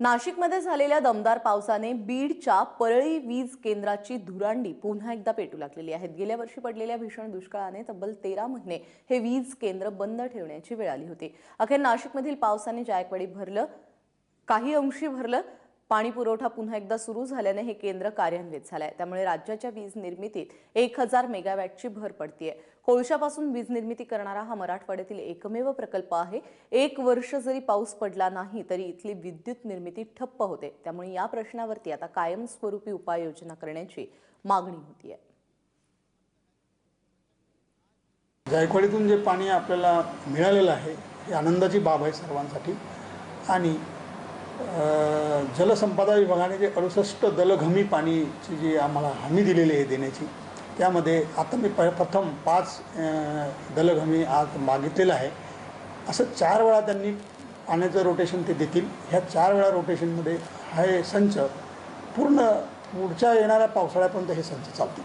नाशिकमध्ये झालेल्या दमदार पावसाने बीडच्या परळी वीज केंद्राची धुरांडी पुन्हा एकदा पेटू लागलेली आहे. गेल्या वर्षी पडलेल्या भीषण दुष्काळाने तब्बल तेरा महिने हे वीज केंद्र बंद ठेवण्याची वेळ आली होती. अखेर नाशिकमधील पावसाने जायकवाडी भरलं काही अंशी भरलं पाणी पुरवठा पुन्हा एकदा सुरू झाल्याने हे केंद्र कार्यान्वित झालंय. त्यामुळे राज्याच्या वीज निर्मितीत एक हजार मेगावॅटची भर पडतीये. कोळशापासून वीज निर्मिती करणारा हा मराठवाड्यातील एकमेव प्रकल्प आहे. एक वर्ष जरी पाऊस पडला नाही तरी इथली विद्युत निर्मिती ठप्प होते. त्यामुळे या प्रश्नावरती आता कायमस्वरूपी उपाययोजना करण्याची मागणी होती आहे जायकवाडीतून जे पाणी आपल्याला मिळालेलं आहे ही आनंदाची बाब आहे सर्वांसाठी. आणि अ, जलसंपदा विभागाने जे अडुसष्ट दलघमी पाणीची जी आम्हाला हमी दिलेली आहे देण्याची त्यामध्ये आता मी प प्रथम पाच दलघमी आज मागितलेलं आहे. असं चार वेळा त्यांनी पाण्याचं रोटेशन ते देतील. ह्या चार वेळा रोटेशनमध्ये हे संच पूर्ण पुढच्या येणाऱ्या पावसाळ्यापर्यंत हे संच चालतील.